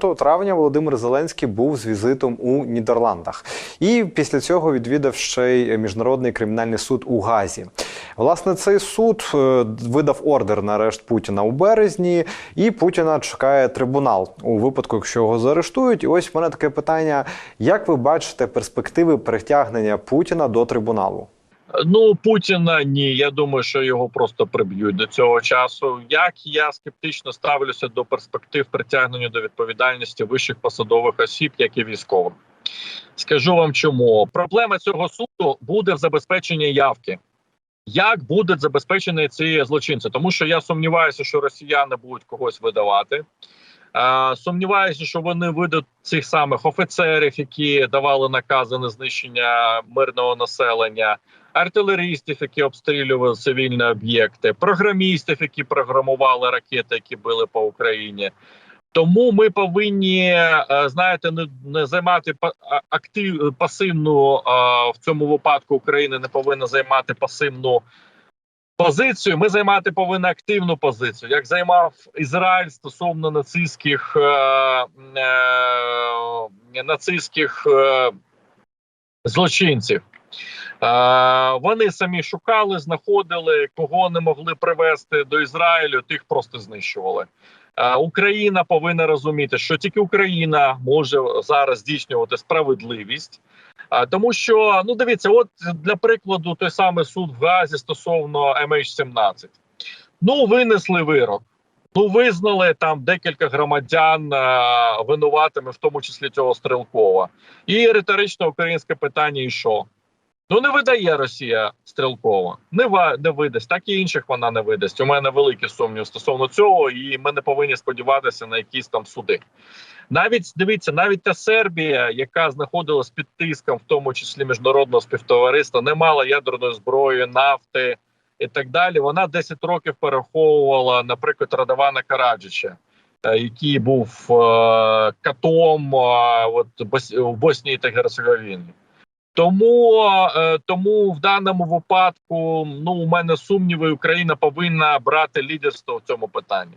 4 травня Володимир Зеленський був з візитом у Нідерландах, і після цього відвідав ще й міжнародний кримінальний суд у Газі. Власне, цей суд е, видав ордер на арешт Путіна у березні, і Путіна чекає трибунал у випадку, якщо його заарештують. І ось в мене таке питання: як ви бачите перспективи притягнення Путіна до трибуналу? Ну Путіна ні. Я думаю, що його просто приб'ють до цього часу. Як я скептично ставлюся до перспектив притягнення до відповідальності вищих посадових осіб, як і військових. Скажу вам чому проблема цього суду буде в забезпеченні явки. Як будуть забезпечені ці злочинці? Тому що я сумніваюся, що росіяни будуть когось видавати. Е, сумніваюся, що вони видадуть цих самих офіцерів, які давали накази на знищення мирного населення, артилерістів, які обстрілювали цивільні об'єкти, програмістів, які програмували ракети, які били по Україні. Тому ми повинні е, знаєте, не, не займати актив пасивну е, в цьому випадку. Україна не повинна займати пасивну позицію. Ми займати повинні активну позицію, як займав Ізраїль стосовно нацистських е, е, нацистських е, злочинців. Е, вони самі шукали, знаходили кого не могли привезти до Ізраїлю, тих просто знищували. Е, Україна повинна розуміти, що тільки Україна може зараз здійснювати справедливість, тому що ну дивіться, от для прикладу, той самий суд в Газі стосовно MH17. Ну винесли вирок. Ну, визнали там декілька громадян е, винуватими, в тому числі цього Стрелкова. І риторичне українське питання: і що? Ну не видає Росія Стрелкова, не не видасть, так і інших вона не видасть. У мене великі сумніви стосовно цього, і ми не повинні сподіватися на якісь там суди. Навіть дивіться, навіть та Сербія, яка знаходилась під тиском, в тому числі міжнародного співтовариства, не мала ядерної зброї, нафти і так далі. Вона 10 років переховувала, наприклад, Радована Караджича, е, який був е, катом е, от, в Боснії та Герцеговіні. Тому, тому в даному випадку ну у мене сумніви, Україна повинна брати лідерство в цьому питанні.